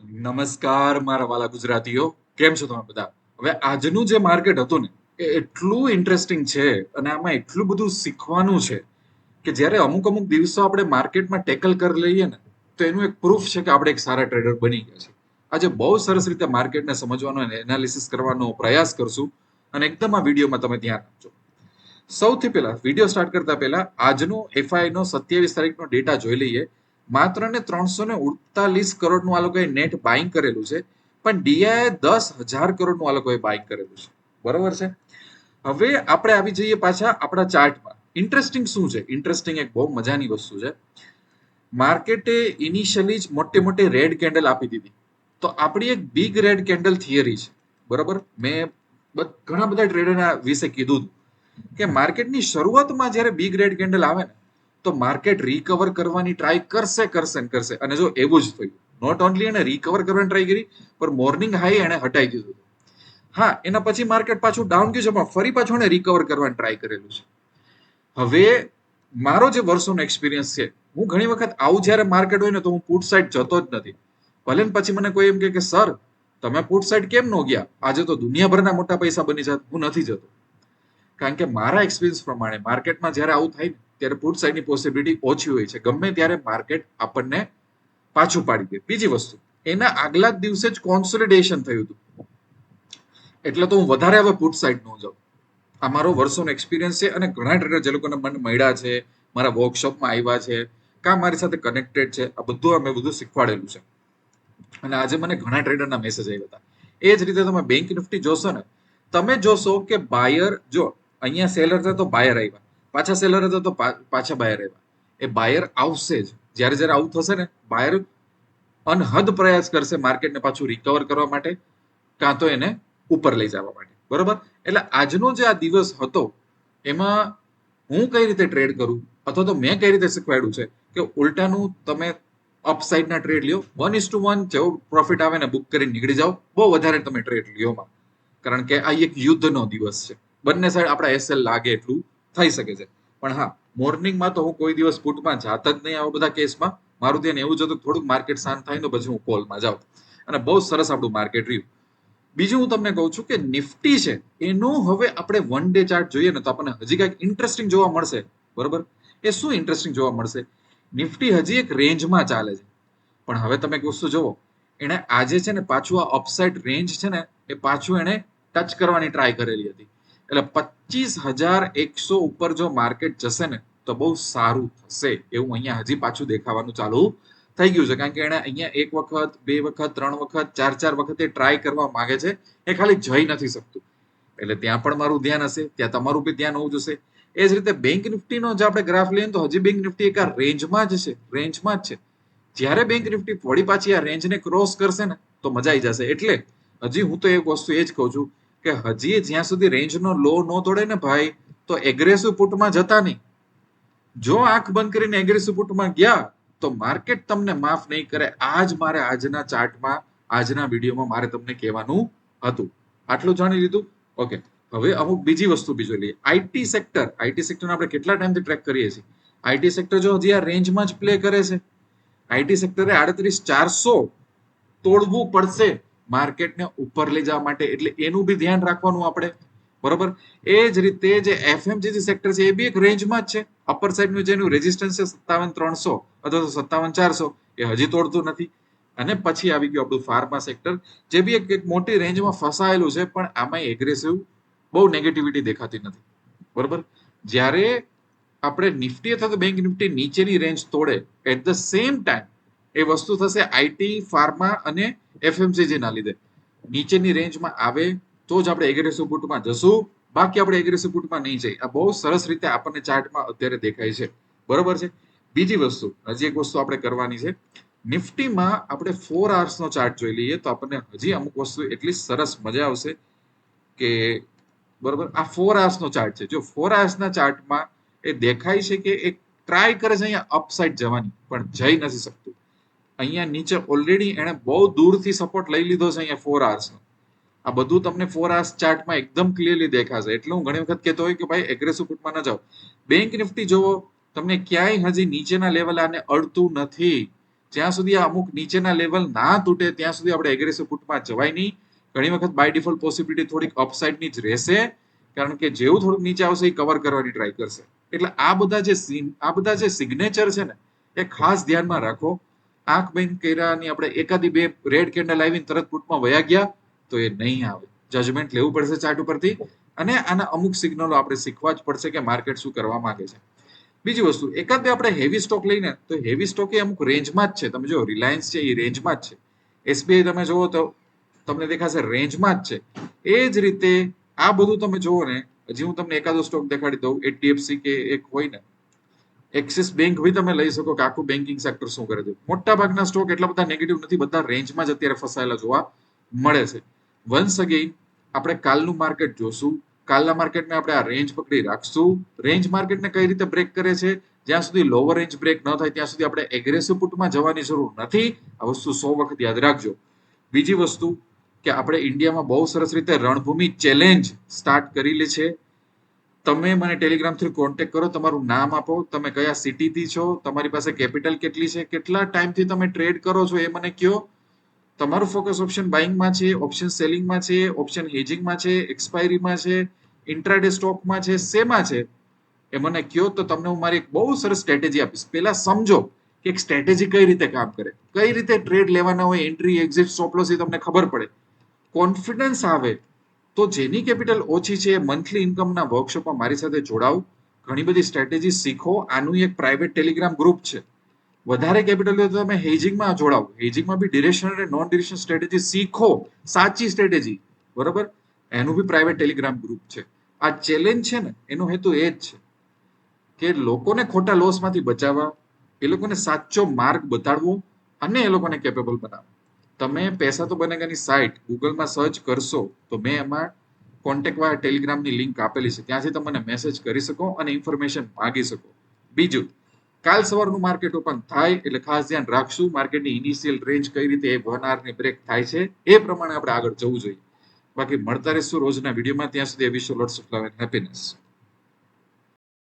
નમસ્કાર મારા વાલા ગુજરાતીઓ, કેમ છો તમે બધા? હવે આજનું જે માર્કેટ હતું ને, એ એટલું ઇન્ટરેસ્ટિંગ છે અને આમાં એટલું બધું શીખવાનું છે કે જ્યારે અમુક અમુક દિવસો આપણે માર્કેટમાં ટેકલ કરી લઈએ ને, તો એનું એક પ્રૂફ છે કે આપણે એક સારા ટ્રેડર બની ગયા છે આજે બહુ સરસ રીતે માર્કેટને સમજવાનો અને એનાલિસિસ કરવાનો પ્રયાસ કરશું અને એકદમ આ વિડીયોમાં તમે ધ્યાન આપજો. સૌથી પહેલા, વીડિયો સ્ટાર્ટ કરતા પહેલા, આજનો એફઆઈ નો સત્યાવીસ તારીખનો ડેટા જોઈ લઈએ. માત્ર ને ત્રણસો ને ઉડતાલીસ કરોડનું આ લોકોએ નેટ બાઇંગ કરેલું છે, પણ ડીઆઈ દસ હજાર કરોડનું આ લોકોએ બાઇંગ કરેલું છે. બરોબર છે? હવે આપણે આવી જઈએ પાછા આપણા ચાર્ટમાં. ઇન્ટરેસ્ટિંગ શું છે? ઇન્ટરેસ્ટિંગ એક બહુ મજાની વસ્તુ છે. માર્કેટે ઇનિશિયલી જ મોટે મોટે રેડ કેન્ડલ આપી દીધી. તો આપણી એક બિગ રેડ કેન્ડલ થિયરી છે. બરોબર? મેં ઘણા બધા ટ્રેડરના વિશે કીધું કે માર્કેટની શરૂઆતમાં જ્યારે બિગ રેડ કેન્ડલ આવે ને તો માર્કેટ રિકવર કરવાની ટ્રાય કરશે કરશે ને કરશે. અને જો એવું જ થયું નોટ ઓનલી એને રિકવર કરવાની ટ્રાય કરી, પણ મોર્નિંગ હાઈ એને હટાઈ દીધું હા, એના પછી માર્કેટ પાછું ડાઉન ગયું છે, પણ ફરી પાછું એને રિકવર કરવાની ટ્રાય કરેલું છે. હવે, મારો જે વર્ષોનો એક્સપિરિયન્સ છે, હું ઘણી વખત આવું જ્યારે માર્કેટ હોય ને, તો હું પુટ સાઈડ જતો જ નથી. ભલે ને પછી મને કોઈ એમ કે સર તમે પુટ સાઈડ કેમ ન ગયા? આજે તો દુનિયાભરના મોટા પૈસા બની જાત, હું નથી જતો. કારણ કે મારા એક્સપિરિયન્સ પ્રમાણે માર્કેટમાં જ્યારે આવું થાય ને ત્યારે પુટ સાઈડની પોસિબિલિટી ઓછી હોય છે. ગમે ત્યારે માર્કેટ આપણને પાછું પાડી દે. બીજી વસ્તુ, એના આગલા દિવસે જ કોન્સોલિડેશન થયું હતું. એટલે તો હું વધારે હવે પુટ સાઈડ નો જાઉં. આ મારો વર્ષોનો એક્સપિરિયન્સ છે અને ઘણા ટ્રેડર જે લોકોને મને મળ્યા છે, મારા વર્કશોપમાં આવ્યા છે, કા મારી સાથે કનેક્ટેડ છે, આ બધું અમે બધું શીખવાડેલું છે. અને આજે મને ઘણા ટ્રેડરના મેસેજ આવ્યા હતા. એ જ રીતે તમે બેંક નિફ્ટી જોશો ને, તમે જોશો કે બાયર જો, અહીંયા સેલર છે તો બાયર આવ્યા. પાછા સેલર હતા તો પાછા બાયર આવ્યા. એ બાયર આવશે જ. જ્યારે જ્યારે આવું થશે ને બાયર અનહદ પ્રયાસ કરશે માર્કેટને પાછું રિકવર કરવા માટે, કાં તો એને ઉપર લઈ જવા માટે. બરોબર? એટલે આજનો જે આ દિવસ હતો, એમાં હું કઈ રીતે ટ્રેડ કરું? અથવા તો મેં કઈ રીતે શીખવાડ્યું છે કે ઉલટાનું તમે અપસાઇડના ટ્રેડ લ્યો. વન ઇસ ટુ વન જેવો પ્રોફિટ આવે ને બુક કરીને નીકળી જાઓ. બહુ વધારે તમે ટ્રેડ લ્યો માં કારણ કે આ એક યુદ્ધનો દિવસ છે. બંને સાઈડ આપણા એસએલ લાગે એટલું. થઈ શકે છે. પણ હા, મોર્નિંગમાં તો હું કોઈ દિવસ પુટમાં જાત જ નહીં આવા બધા કેસમાં. મારું ધ્યાન એવું જ હતું થોડુંક માર્કેટ શાંત થાય તો પછી હું કોલમાં જાઉં. અને બહુ સરસ આપણું માર્કેટ રહ્યું. બીજું હું તમને કહું છું કે નિફ્ટી છે, એનો હવે આપણે વન ડે ચાર્ટ જોઈએ ને તો આપણને હજી કંઈક ઇન્ટરેસ્ટિંગ જોવા મળશે. બરોબર? એ શું ઇન્ટરેસ્ટિંગ જોવા મળશે? નિફ્ટી હજી એક રેન્જમાં ચાલે છે. પણ હવે તમે એક વસ્તુ જુઓ. એણે આજે છે ને પાછું આ અપસાઇડ રેન્જ છે ને, એ પાછું એણે ટચ કરવાની ટ્રાય કરેલી હતી. એટલે પચીસ હજાર એકસો ઉપર જો માર્કેટ જશે ને, તો બહુ સારું થશે એવું અહીંયા હજી પાછું દેખાવાનું ચાલુ થઈ ગયું છે. કારણ કે એણે અહીંયા એક વખત, બે વખત, ત્રણ વખત, ચાર ચાર વખતે ટ્રાય કરવા માંગે છે. એ ખાલી જઈ નથી શકતું. એટલે ત્યાં પણ મારું ધ્યાન હશે, ત્યાં તમારું બી ધ્યાન હોવું જોશે. એ જ રીતે બેંક નિફ્ટીનો જે આપણે ગ્રાફ લઈએ તો હજી બેંક નિફ્ટી એક રેન્જમાં જ છે રેન્જમાં જ છે. જ્યારે બેંક નિફ્ટી વળી પાછી આ રેન્જને ક્રોસ કરશે ને, તો મજા આવી જશે. એટલે હજી હું તો એક વસ્તુ એ જ કહું છું કે હજી જ્યાં સુધી રેન્જનો લો ન તોડે ને ભાઈ, તો એગ્રેસિવ પુટમાં જતા નહીં. જો આંખ બંધ કરીને એગ્રેસિવ પુટમાં ગયા, તો માર્કેટ તમને માફ નહીં કરે. આ જ મારે આજના ચાર્ટમાં, આજના વિડીયોમાં મારે તમને કહેવાનું હતું. આટલું જાણી લીધું? ઓકે. હવે અમુક બીજી વસ્તુ બીજો લઈએ. આઈટી સેક્ટર આઈટી સેક્ટરને આપણે કેટલા ટાઈમથી ટ્રેક કરીએ છીએ? આઈટી સેક્ટર જો હજી આ રેન્જમાં જ પ્લે કરે છે આઈટી સેક્ટરે આડત્રીસ ચારસો તોડવું પડશે. માર્કેટને ઉપર લઈ જવા માટે. એટલે એનું બી ધ્યાન રાખવાનું આપણે. બરોબર? એ જ રીતે જે એફએમજીજી સેક્ટર છે, એ બી એક રેન્જમાં જ છે. અપર સાઈડનું જેનું રેઝિસ્ટન્સ છે, સત્તાવન ત્રણસો અથવા તો સત્તાવન ચારસો, એ હજી તોડતું નથી. અને પછી આવી ગયું આપણું ફાર્મા સેક્ટર જે બી એક એક મોટી રેન્જમાં ફસાયેલું છે, પણ આમાં એગ્રેસિવ બહુ નેગેટિવિટી દેખાતી નથી. બરોબર? જ્યારે આપણે નિફ્ટી અથવા તો બેંક નિફ્ટી નીચેની રેન્જ તોડે એટ ધ સેમ ટાઈમ એ વસ્તુ થશે આઈટી ફાર્મા અને એફએમસીજી ના લીધે. નીચેની રેન્જમાં આવે તો જ આપણે એગ્રેસિવ પુટમાં જશું. બાકી આપણે એગ્રેસિવ પુટમાં નહીં જઈએ આ બહુ સરસ રીતે આપણને ચાર્ટમાં અત્યારે દેખાય છે. બરોબર છે? બીજી વસ્તુ, હજી એક વસ્તુ આપણે કરવાની છે. નિફ્ટીમાં આપણે ફોર આવર્સનો ચાર્ટ જોઈ લઈએ તો આપણને હજી અમુક વસ્તુ એટલી સરસ મજા આવશે કે બરોબર? આ ફોર આવર્સનો ચાર્ટ છે. જો ફોર આવર્સના ચાર્ટમાં એ દેખાય છે કે એક ટ્રાય કરે છે અહીંયા અપસાઇડ જવાની, પણ જઈ નથી શકતું. અહીંયા નીચે ઓલરેડી એણે બહુ દૂરથી સપોર્ટ લઈ લીધો છે અહીંયા ફોર આર્સ આ બધું તમને ફોર આર્સ ચાર્ટમાં એકદમ ક્લિયરલી દેખાશે. એટલે હું ઘણી વખત કહેતો હોય કે ભાઈ એગ્રેસિવ પુટમાં ન જાઓ. બેંક નિફ્ટી જોવો તમને ક્યાંય હજી નીચેના લેવલ આને અડતું નથી. જ્યાં સુધી આ અમુક નીચેના લેવલ ના તૂટે, ત્યાં સુધી આપણે એગ્રેસિવ પુટમાં જવાય નહીં. ઘણી વખત બાય ડિફોલ્ટ પોસિબિલિટી થોડીક અપસાઇડની જ રહેશે, કારણ કે જેવું થોડુંક નીચે આવશે એ કવર કરવાની ટ્રાય કરશે. એટલે આ બધા જે આ બધા જે સિગ્નેચર છે ને, એ ખાસ ધ્યાનમાં રાખો. આંખ બંધ કર્યાની આપણે એકાદી બે રેડ કેન્ડલ આવીને તરત પુટમાં વયા ગયા, તો એ નહીં આવે. જજમેન્ટ લેવું પડશે ચાર્ટ ઉપરથી અને આના અમુક સિગ્નલો આપણે શીખવા જ પડશે કે માર્કેટ શું કરવા માંગે છે. બીજી વસ્તુ, એકાદ બે આપણે હેવી સ્ટોક લઈને, તો હેવી સ્ટોક એ અમુક રેન્જમાં જ છે. તમે જો રિલાયન્સ છે, એ રેન્જમાં જ છે. એસબીઆઈ તમે જુઓ તો તમને દેખાશે રેન્જમાં જ છે. એ જ રીતે આ બધું તમે જુઓ ને, હજી હું તમને એકાદો સ્ટોક દેખાડી દઉં એચડીએફસી કે એક હોય ને એક્સિસ બેંક બી તમે લઈ શકો કે આખું બેન્કિંગ સેક્ટર શું કરે છે. મોટા ભાગના સ્ટોક એટલા બધા નેગેટિવ નથી, બધા રેન્જમાં જ અત્યારે ફસાયેલા જોવા મળે છે. વન્સ અગેઇન આપણે કાલનું માર્કેટ જોશું. કાલના માર્કેટને આપણે આ રેન્જ પકડી રાખશું. રેન્જ માર્કેટને કઈ રીતે બ્રેક કરે છે? જ્યાં સુધી લોવર રેન્જ બ્રેક ન થાય, ત્યાં સુધી આપણે એગ્રેસિવ પુટમાં જવાની જરૂર નથી. આ વસ્તુ સો વખત યાદ રાખજો. બીજી વસ્તુ કે આપણે ઇન્ડિયામાં બહુ સરસ રીતે રણભૂમિ ચેલેન્જ સ્ટાર્ટ કરેલી છે. તમે મને ટેલિગ્રામ થ્રુ કોન્ટેક્ટ કરો, તમારું નામ આપો, તમે કયા સિટીથી છો, તમારી પાસે કેપિટલ કેટલી છે, કેટલા ટાઈમથી તમે ટ્રેડ કરો છો એ મને કયો. તમારું ફોકસ ઓપ્શન બાઇંગમાં છે ઓપ્શન સેલિંગમાં છે ઓપ્શન હેજિંગમાં છે એક્સપાયરીમાં છે ઇન્ટ્રાડે સ્ટોકમાં છે, શેમાં છે, એ મને કયો તો તમને હું મારી એક બહુ સરસ સ્ટ્રેટેજી આપીશ. પહેલા સમજો કે એક સ્ટ્રેટેજી કઈ રીતે કામ કરે. કઈ રીતે ટ્રેડ લેવાના હોય એન્ટ્રી એક્ઝિટ સ્ટોપલોસ એ તમને ખબર પડે. કોન્ફિડન્સ આવે. તો જેની કેપિટલ ઓછી છે મંથલી ઇન્કમના વર્કશોપમાં મારી સાથે જોડાવ. ઘણી બધી સ્ટ્રેટેજી શીખો. આનું એક પ્રાઇવેટ ટેલિગ્રામ ગ્રુપ છે. વધારે કેપિટલ હોય તો તમે હેજિંગમાં જોડાવ. હેજિંગમાં બી ડિરેશન અને નોન ડિરેશન સ્ટ્રેટેજી શીખો. સાચી સ્ટ્રેટેજી બરોબર? એનું બી પ્રાઇવેટ ટેલિગ્રામ ગ્રુપ છે. આ ચેલેન્જ છે ને, એનો હેતુ એ જ છે કે લોકોને ખોટા લોસમાંથી બચાવવા, એ લોકોને સાચો માર્ગ બતાડવો અને એ લોકોને કેપેબલ બનાવવા. તમે પૈસા તો બનેગાની સાઇટ ગૂગલમાં સર્ચ કરશો, તો મેં એમાં કોન્ટેક્ટ વાળા ટેલિગ્રામની લિંક આપેલી છે. ત્યાંથી તમે મેસેજ કરી શકો અને ઇન્ફોર્મેશન માગી શકો. બીજું, કાલ સવારનું માર્કેટ ઓપન થાય એટલે ખાસ ધ્યાન રાખશું માર્કેટની ઇનિશિયલ રેન્જ કઈ રીતે વન આવરની બ્રેક થાય છે, એ પ્રમાણે આપણે આગળ જવું જોઈએ. બાકી મળતા રહેશું રોજના વિડીયોમાં ત્યાં સુધી વિશ્વ lots of love and happiness